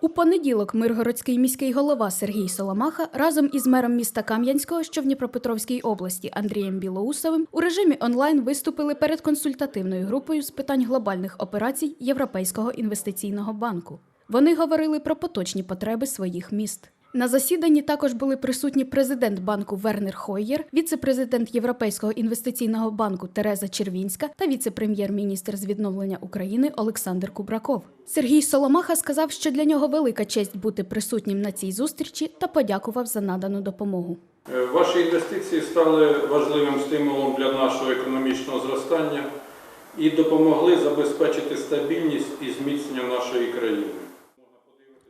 У понеділок Миргородський міський голова Сергій Соломаха разом із мером міста Кам'янського, що в Дніпропетровській області Андрієм Білоусовим, у режимі онлайн виступили перед консультативною групою з питань глобальних операцій Європейського інвестиційного банку. Вони говорили про поточні потреби своїх міст. На засіданні також були присутні президент банку Вернер Хойєр, віце-президент Європейського інвестиційного банку Тереза Червінська та віце-прем'єр-міністр з відновлення України Олександр Кубраков. Сергій Соломаха сказав, що для нього велика честь бути присутнім на цій зустрічі та подякував за надану допомогу. Е, Ваші інвестиції стали важливим стимулом для нашого економічного зростання і допомогли забезпечити стабільність і зміцнення нашої країни.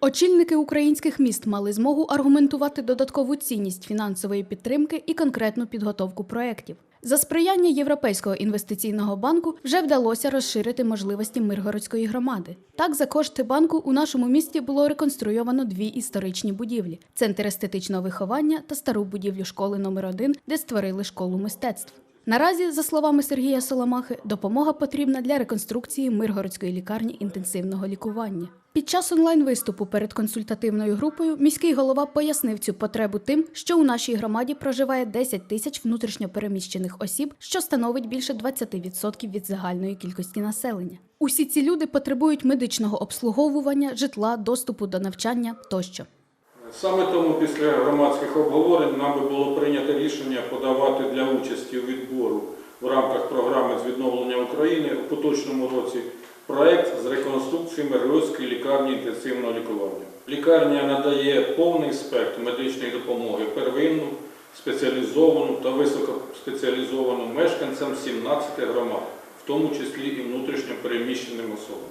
Очільники українських міст мали змогу аргументувати додаткову цінність фінансової підтримки і конкретну підготовку проєктів. За сприяння Європейського інвестиційного банку вже вдалося розширити можливості Миргородської громади. Так, за кошти банку у нашому місті було реконструйовано дві історичні будівлі: центр естетичного виховання та стару будівлю школи номер 1 де створили школу мистецтв. Наразі, за словами Сергія Соломахи, допомога потрібна для реконструкції Миргородської лікарні інтенсивного лікування. Під час онлайн-виступу перед консультативною групою міський голова пояснив цю потребу тим, що у нашій громаді проживає 10 тисяч внутрішньопереміщених осіб, що становить більше 20% від загальної кількості населення. Усі ці люди потребують медичного обслуговування, житла, доступу до навчання тощо. Саме тому після громадських обговорень нам би було прийнято рішення подавати для участі у відбору в рамках програми з відновлення України у поточному році проект з реконструкції Миргородської лікарні інтенсивного лікування. Лікарня надає повний спектр медичної допомоги первинну, спеціалізовану та високоспеціалізовану мешканцям 17 громад, в тому числі і внутрішньо переміщеним особам.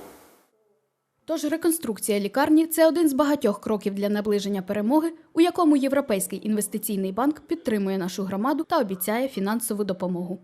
Тож реконструкція лікарні це один з багатьох кроків для наближення перемоги, у якому Європейський інвестиційний банк підтримує нашу громаду та обіцяє фінансову допомогу.